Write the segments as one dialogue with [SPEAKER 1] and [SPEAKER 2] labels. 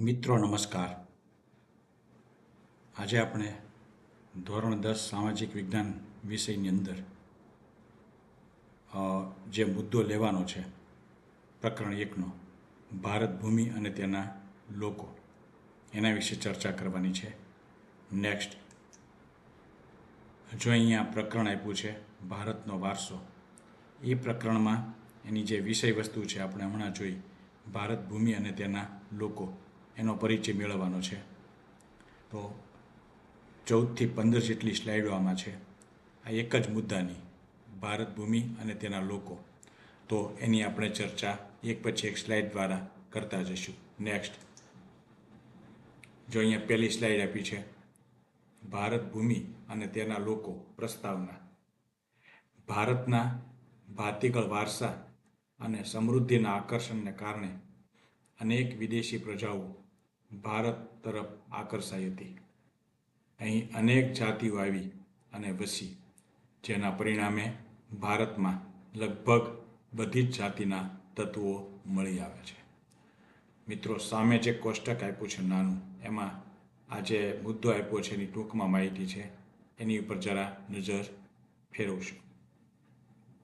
[SPEAKER 1] મિત્રો, નમસ્કાર. આજે આપણે ધોરણ દસ સામાજિક વિજ્ઞાન વિષયની અંદર જે મુદ્દો લેવાનો છે, પ્રકરણ એકનો, ભારત ભૂમિ અને તેના લોકો, એના વિશે ચર્ચા કરવાની છે. નેક્સ્ટ જો અહીંયા પ્રકરણ આપ્યું છે, ભારતનો વારસો, એ પ્રકરણમાં એની જે વિષય વસ્તુ છે, આપણે હમણાં જોઈ, ભારત ભૂમિ અને તેના લોકો એનો પરિચય મેળવવાનો છે. તો ચૌદથી પંદર જેટલી સ્લાઇડો આમાં છે. આ એક જ મુદ્દાની, ભારત ભૂમિ અને તેના લોકો. તો એની આપણે ચર્ચા એક પછી એક સ્લાઇડ દ્વારા કરતા જઈશું. નેક્સ્ટ જો અહીંયા પહેલી સ્લાઇડ આપી છે. ભારત ભૂમિ અને તેના લોકો પ્રસ્તાવના. ભારતના ભાતીગળ વારસા અને સમૃદ્ધિના આકર્ષણને કારણે અનેક વિદેશી પ્રજાઓ ભારત તરફ આકર્ષાઈ હતી. અહીં અનેક જાતિઓ આવી અને વસી, જેના પરિણામે ભારતમાં લગભગ બધી જ જાતિના તત્વો મળી આવે છે. મિત્રો, સામે જે કોષ્ટક આપ્યું છે નાનું, એમાં આ જે મુદ્દો આપ્યો છે એની ટૂંકમાં માહિતી છે. એની ઉપર જરા નજર ફેરવશું.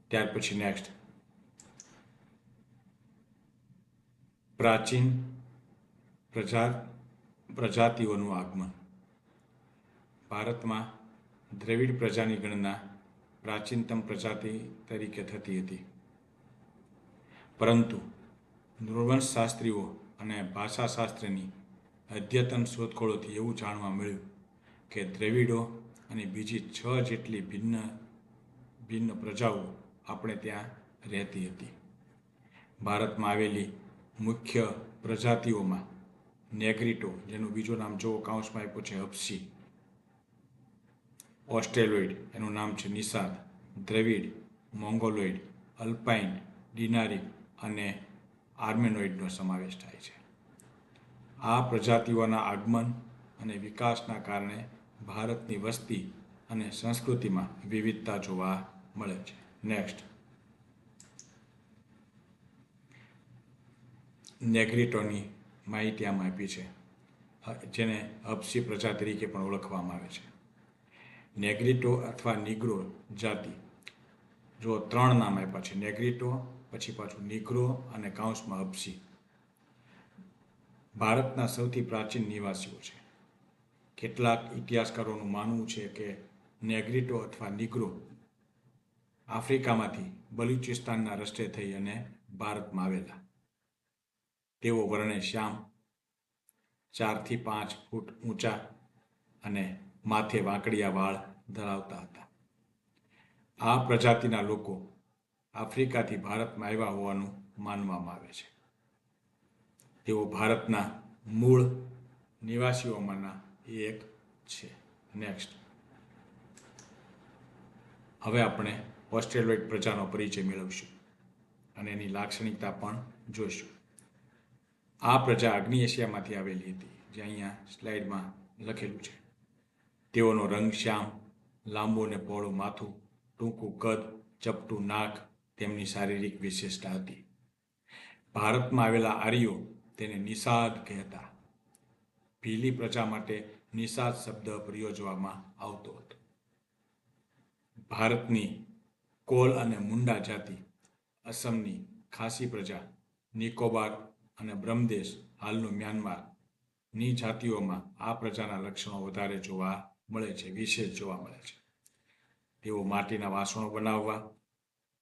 [SPEAKER 1] ત્યાર પછી નેક્સ્ટ પ્રાચીન પ્રજા પ્રજાતિઓનું આગમન. ભારતમાં દ્રવિડ પ્રજાની ગણના પ્રાચીનતમ પ્રજાતિ તરીકે થતી હતી. પરંતુ નૃવંશશાસ્ત્રીઓ અને ભાષાશાસ્ત્રની અદ્યતન શોધખોળોથી એવું જાણવા મળ્યું કે દ્રવિડો અને બીજી છ જેટલી ભિન્ન ભિન્ન પ્રજાઓ આપણે ત્યાં રહેતી હતી. ભારતમાં આવેલી મુખ્ય પ્રજાતિઓમાં નેગ્રીટો, જેનું બીજું નામ જો કાઉન્સમાં આપ્યું છે હપ્સી ઓસ્ટ્રેલોઇડ એનું નામ છે નિષાદ, દ્રવિડ, મોંગોલોઇડ, અલ્પાઇન, ડિનારી અને આર્મેનોઇડનો સમાવેશ થાય છે. આ પ્રજાતિઓના આગમન અને વિકાસના કારણે ભારતની વસ્તી અને સંસ્કૃતિમાં વિવિધતા જોવા મળે છે. નેક્સ્ટ નેગ્રીટોની માહિતી આમ આપી છે. જેને હબસી પ્રજા તરીકે પણ ઓળખવામાં આવે છે. નેગ્રીટો અથવા નિગ્રો જાતિ. જો ત્રણ નામ આપ્યા છે, નેગ્રીટો, પછી પાછું નિગ્રો અને કાઉન્સમાં હબસી. ભારતના સૌથી પ્રાચીન નિવાસીઓ છે. કેટલાક ઇતિહાસકારોનું માનવું છે કે નેગ્રીટો અથવા નિગ્રો આફ્રિકામાંથી બલુચિસ્તાનના રસ્તે થઈ અને ભારતમાં આવેલા. તેઓ વર્ણે શ્યામ. ચારથી પાંચ ફૂટ ઊંચા અને માથે વાંકડિયા વાળ ધરાવતા હતા. આ પ્રજાતિના લોકો આફ્રિકાથી ભારતમાં આવ્યા હોવાનું માનવામાં આવે છે. તેઓ ભારતના મૂળ નિવાસીઓમાંના એક છે. નેક્સ્ટ હવે આપણે ઓસ્ટ્રેલોઇડ પ્રજાનો પરિચય મેળવશું અને એની લાક્ષણિકતા પણ જોઈશું. આ પ્રજા અગ્નિ એશિયામાંથી આવેલી હતી, જે અહીંયા સ્લાઇડમાં લખેલું છે. તેઓનો રંગ શ્યામ, લાંબુ અને પહોળું માથું, ટૂંકું કદ, ચપટું નાક, તેમની શારીરિક વિશેષતા હતી. ભારતમાં આવેલા આર્યો તેને નિષાદ કહેતા. ભીલી પ્રજા માટે નિષાદ શબ્દ પ્રયોજવામાં આવતો હતો. ભારતની કોલ અને મુંડા જાતિ, અસમની ખાસી પ્રજા, નિકોબાર અને બ્રહ્મદેશ, હાલનું મ્યાનમાર. ની જાતિઓમાં આ પ્રજાના લક્ષણો વધારે જોવા મળે છે, વિશેષ જોવા મળે છે. તેઓ માટીના વાસણો બનાવવા,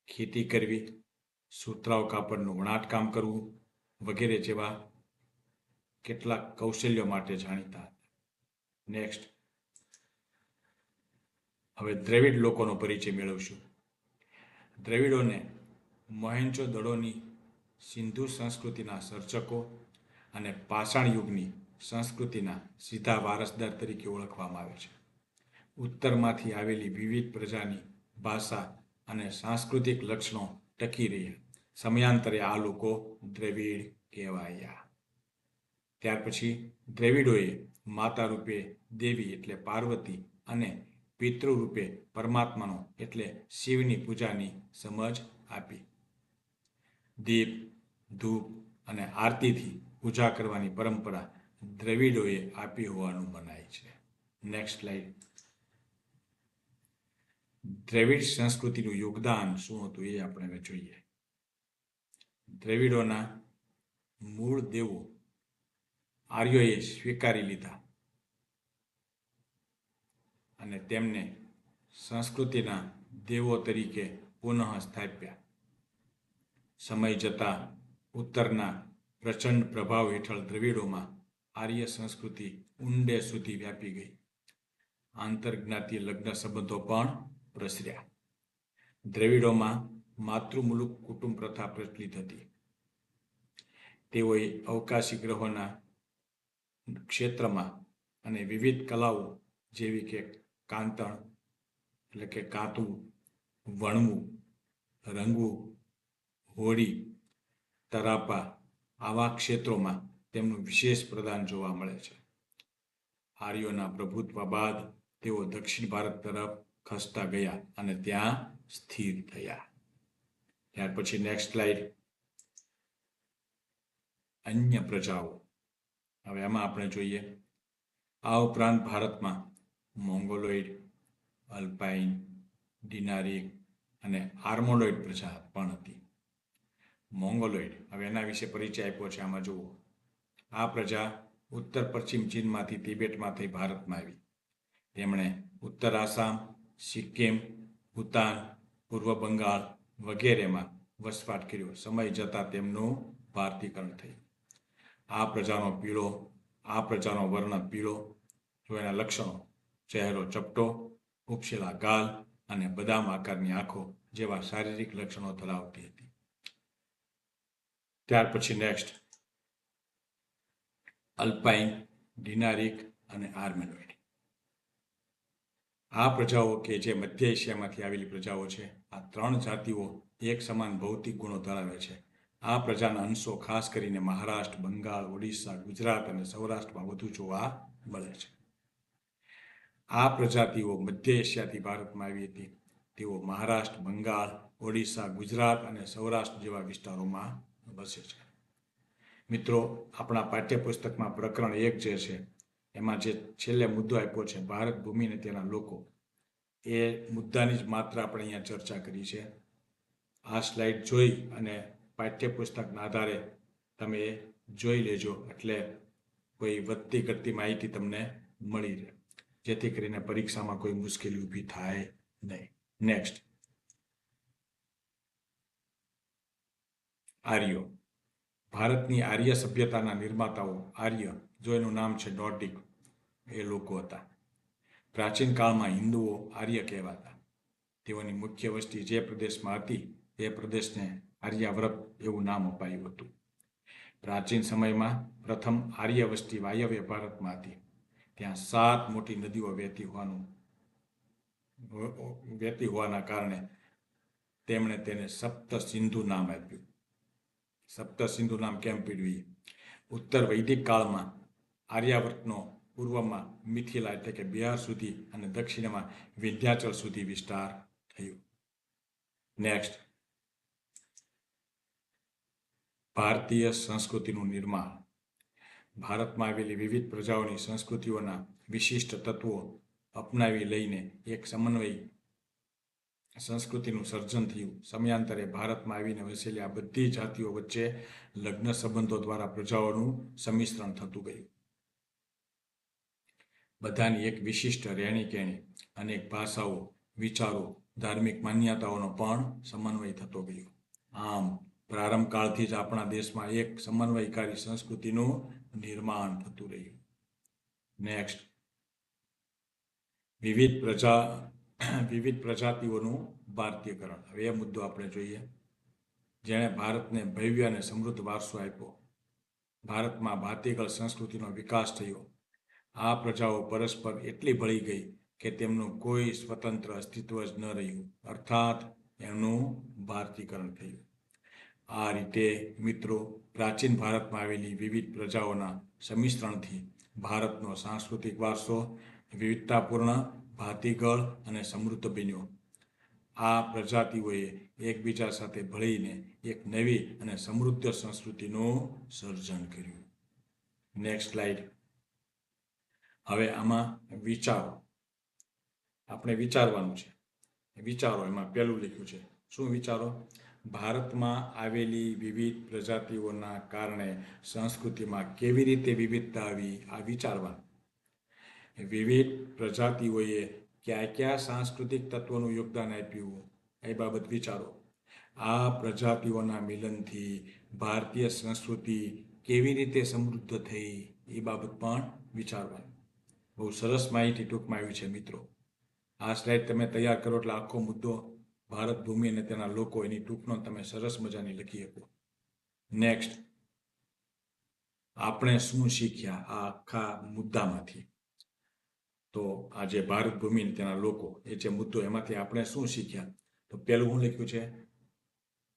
[SPEAKER 1] ખેતી કરવી, સુતરાઉ કાપડનું વણાટકામ કરવું વગેરે જેવા કેટલાક કૌશલ્યો માટે જાણીતા હતા. નેક્સ્ટ હવે દ્રવિડ લોકોનો પરિચય મેળવશું. દ્રવિડોને મોહેન્જો દડોની સિંધુ સંસ્કૃતિના સર્જકો અને પાષાણ યુગની સંસ્કૃતિના સીધા વારસદાર તરીકે ઓળખવામાં આવે છે. ઉત્તરમાંથી આવેલી વિવિધ પ્રજાની ભાષા અને સાંસ્કૃતિક લક્ષણો ટકી રહ્યા સમયાંતરે આ લોકો દ્રવિડ કહેવાયા. ત્યાર પછી દ્રવિડોએ માતા રૂપે દેવી એટલે પાર્વતી અને પિતૃ રૂપે પરમાત્માનો એટલે શિવની પૂજાની સમજ આપી. દીપ ધૂપ અને આરતીથી પૂજા કરવાની પરંપરા દ્રવિડોએ આપી હોવાનું મનાય છે. નેક્સ્ટ સ્લાઇડ દ્રવિડ સંસ્કૃતિનું યોગદાન શું હતું એ આપણે હવે જોઈએ. દ્રવિડોના મૂળ દેવો આર્યોએ સ્વીકારી લીધા અને તેમને સંસ્કૃતિના દેવો તરીકે પુનઃ સ્થાપ્યા સમય જતાં ઉત્તરના પ્રચંડ પ્રભાવ હેઠળ દ્રવિડોમાં આર્ય સંસ્કૃતિ ઊંડે સુધી વ્યાપી ગઈ. આંતરજ્ઞાતીય લગ્ન સંબંધો પણ પ્રસર્યા. દ્રવિડોમાં માતૃમુલુક કુટુંબ પ્રથા પ્રચલિત હતી. તેઓએ અવકાશી ગ્રહોના ક્ષેત્રમાં અને વિવિધ કલાઓ જેવી કે કાંતણ, એટલે કે કાતું, વણવું, રંગવું, હોળી તરાપા આવા ક્ષેત્રોમાં તેમનું વિશેષ પ્રદાન જોવા મળે છે. આર્યોના પ્રભુત્વ બાદ તેઓ દક્ષિણ ભારત તરફ ખસતા ગયા અને ત્યાં સ્થિર થયા. ત્યાર પછી નેક્સ્ટ સ્લાઇડ અન્ય પ્રજાઓ. હવે એમાં આપણે જોઈએ. આ ઉપરાંત ભારતમાં મોંગોલોઇડ, અલ્પાઇન ડિનારી અને આર્મોલોઇડ પ્રજા પણ હતી. મોંગોલોઇડ. હવે એના વિશે પરિચય આપ્યો છે આમાં જુઓ. આ પ્રજા ઉત્તર પશ્ચિમ ચીનમાંથી તિબેટમાં થઈ ભારતમાં આવી. તેમણે ઉત્તર આસામ, સિક્કિમ, ભૂતાન, પૂર્વ બંગાળ વગેરેમાં વસવાટ કર્યો. સમય જતાં તેમનું ભારતીકરણ થયું. આ પ્રજાનો પીળો, આ પ્રજાનો વર્ણ પીળો, જો એના લક્ષણો, ચહેરો ચપટો ઉપશીલા ગાલ અને બદામ આકારની આંખો જેવા શારીરિક લક્ષણો ધરાવતી હતી. ત્યાર પછી નેક્સ્ટ અલ્પાઇન ડિનારિક અને આર્મેનોઇડ આ પ્રજાઓ કે જે મધ્ય એશિયામાંથી આવેલી પ્રજાઓ છે, આ ત્રણ જાતિઓ એક સમાન ભૌતિક ગુણો ધરાવે છે. આ પ્રજાના અંશો ખાસ કરીને મહારાષ્ટ્ર, બંગાળ, ઓડિશા, ગુજરાત અને સૌરાષ્ટ્રમાં વધુ જોવા મળે છે. આ પ્રજાતિઓ મધ્ય એશિયાથી ભારતમાં આવી હતી. તેઓ મહારાષ્ટ્ર, બંગાળ, ઓડિશા, ગુજરાત અને સૌરાષ્ટ્ર જેવા વિસ્તારોમાં વસે છે. મિત્રો, આપણા પાઠ્યપુસ્તકમાં પ્રકરણ એક જે છે, એમાં જે છેલ્લે મુદ્દો આપ્યો છે, ભારત ભૂમિ અને તેના લોકો, એ મુદ્દાની જ માત્ર આપણે અહીંયા ચર્ચા કરી છે. આ સ્લાઇડ જોઈ અને પાઠ્યપુસ્તકના આધારે તમે જોઈ લેજો, એટલે કોઈ વધતી ઘટતી માહિતી તમને મળી રહે. જેથી કરીને પરીક્ષામાં કોઈ મુશ્કેલી ઊભી થાય નહીં. નેક્સ્ટ આર્યો. ભારતની આર્ય સભ્યતાના નિર્માતાઓ આર્ય, જો એનું નામ છે ડોટિક, એ લોકો હતા. પ્રાચીન કાળમાં હિન્દુઓ આર્ય કહેવાતા. તેઓની મુખ્ય વસ્તી જે પ્રદેશમાં હતી, એ પ્રદેશને આર્યાવ્રત એવું નામ અપાયું હતું. પ્રાચીન સમયમાં પ્રથમ આર્ય વસ્તી વાયવ્ય ભારતમાં હતી. ત્યાં સાત મોટી નદીઓ વહેતી હોવાનું, વહેતી હોવાના કારણે તેમણે તેને સપ્ત સિંધુ નામ આપ્યું. સપ્ત સિંધુ નામ કેમ પીડવી ઉત્તર વૈદિક કાળમાં આર્યાવર્તનો પૂર્વમાં મિથિલા એટલે કે બિહાર સુધી અને દક્ષિણમાં વિંધ્યાચલ સુધી વિસ્તાર થયો. નેક્સ્ટ ભારતીય સંસ્કૃતિનું નિર્માણ. ભારતમાં આવેલી વિવિધ પ્રજાઓની સંસ્કૃતિઓના વિશિષ્ટ તત્વો અપનાવી લઈને એક સમન્વય સંસ્કૃતિનું સર્જન થયું. સમયાંતરે ભારતમાં આવીને વસેલી આ બધી જાતિઓ વચ્ચે લગ્ન સંબંધો દ્વારા પ્રજાઓનું સમિશ્રણ થતું ગયું. બધાની એક વિશિષ્ટ રહેણી કહેણી અનેક ભાષાઓ, વિચારો, ધાર્મિક માન્યતાઓનો પણ સમન્વય થતો ગયો. આમ, પ્રારંભ કાળથી જ આપણા દેશમાં એક સમન્વયકારી સંસ્કૃતિનું નિર્માણ થતું રહ્યું. નેક્સ્ટ વિવિધ પ્રજા વિવિધ પ્રજાતિઓનું ભારતીયકરણ. હવે એ મુદ્દો આપણે જોઈએ. જેણે ભારતને ભવ્ય અને સમૃદ્ધ વારસો આપ્યો. ભારતમાં ભારતીયકળ સંસ્કૃતિનો વિકાસ થયો. આ પ્રજાઓ પરસ્પર એટલી ભળી ગઈ કે તેમનું કોઈ સ્વતંત્ર અસ્તિત્વ જ ન રહ્યું. અર્થાત એમનું ભારતીકરણ થયું. આ રીતે મિત્રો પ્રાચીન ભારતમાં આવેલી વિવિધ પ્રજાઓના સમિશ્રણથી ભારતનો સાંસ્કૃતિક વારસો વિવિધતાપૂર્ણ ભાતીગળ અને સમૃદ્ધ બન્યો. આ પ્રજાતિઓએ એકબીજા સાથે ભળીને એક નવી અને સમૃદ્ધ સંસ્કૃતિનું સર્જન કર્યું. નેક્સ્ટ સ્લાઇડ હવે આમાં વિચારો. આપણે વિચારવાનું છે. વિચારો, એમાં પહેલું લખ્યું છે. શું વિચારો? ભારતમાં આવેલી વિવિધ પ્રજાતિઓના કારણે સંસ્કૃતિમાં કેવી રીતે વિવિધતા આવી? આ વિચારવાનું. વિવિધ પ્રજાતિઓએ ક્યાં કયા સાંસ્કૃતિક તત્વોનું યોગદાન આપ્યું એ બાબત વિચારો. આ પ્રજાતિઓના મિલનથી ભારતીય સંસ્કૃતિ કેવી રીતે સમૃદ્ધ થઈ એ બાબત પણ વિચારવાની. બહુ સરસ માહિતી ટૂંકમાં આવી છે મિત્રો. આ સ્લાઇડ તમે તૈયાર કરો એટલે આખો મુદ્દો ભારત ભૂમિ અને તેના લોકો એની ટૂંકનો તમે સરસ મજાની લખી શકો. નેક્સ્ટ આપણે શું શીખ્યા આ આખા મુદ્દામાંથી? તો આ જે ભારત ભૂમિ તેના લોકો, એ જે મુદ્દો એમાંથી આપણે શું શીખ્યા? તો પહેલું હું લખ્યું છે?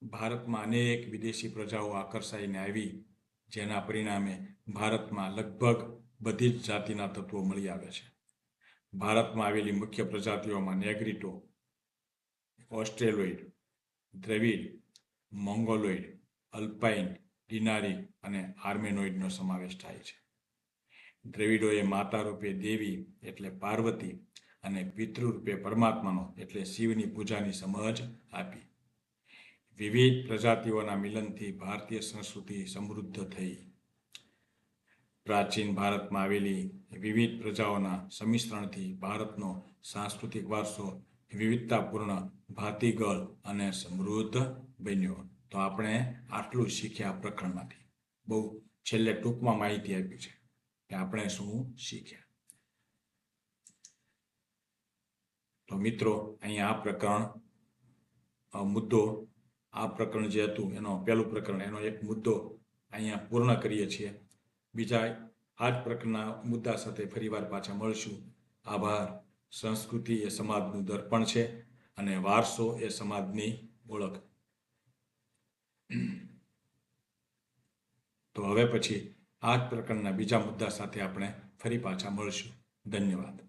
[SPEAKER 1] ભારતમાં અનેક વિદેશી પ્રજાઓ આકર્ષાઈને આવી, જેના પરિણામે ભારતમાં લગભગ બધી જ જાતિના તત્વો મળી આવે છે. ભારતમાં આવેલી મુખ્ય પ્રજાતિઓમાં Negrito, Australoid, Dravida, Mongoloid, Alpine, ડિનારી અને આર્મેનોઇડનો સમાવેશ થાય છે. દ્રવિડોએ માતા રૂપે દેવી એટલે પાર્વતી અને પિતૃ રૂપે પરમાત્માનો એટલે શિવની પૂજાની સમજ આપી. વિવિધ પ્રજાતિઓના મિલનથી ભારતીય સંસ્કૃતિ સમૃદ્ધ થઈ. પ્રાચીન ભારતમાં આવેલી વિવિધ પ્રજાઓના સમિશ્રણથી ભારતનો સાંસ્કૃતિક વારસો વિવિધતાપૂર્ણ, ભાતીગળ અને સમૃદ્ધ બન્યો. તો આપણે આટલું શીખ્યા પ્રકરણમાંથી. બહુ છેલ્લે ટૂંકમાં માહિતી આપી છે. કે આપણે શું શીખ્યા? તો મિત્રો અહીંયા આ પ્રકરણ મુદ્દો, આ પ્રકરણ જે હતું, એનો પહેલું પ્રકરણ, એનો એક મુદ્દો અહીંયા પૂર્ણ કરીએ છીએ. બીજા આ જ પ્રકારના મુદ્દા સાથે ફરીવાર પાછા મળશું. આભાર. સંસ્કૃતિ એ સમાજનું દર્પણ છે અને વારસો એ સમાજની ઓળખ. તો હવે પછી આ જ પ્રકારના બીજા મુદ્દા સાથે આપણે ફરી પાછા મળશું. ધન્યવાદ.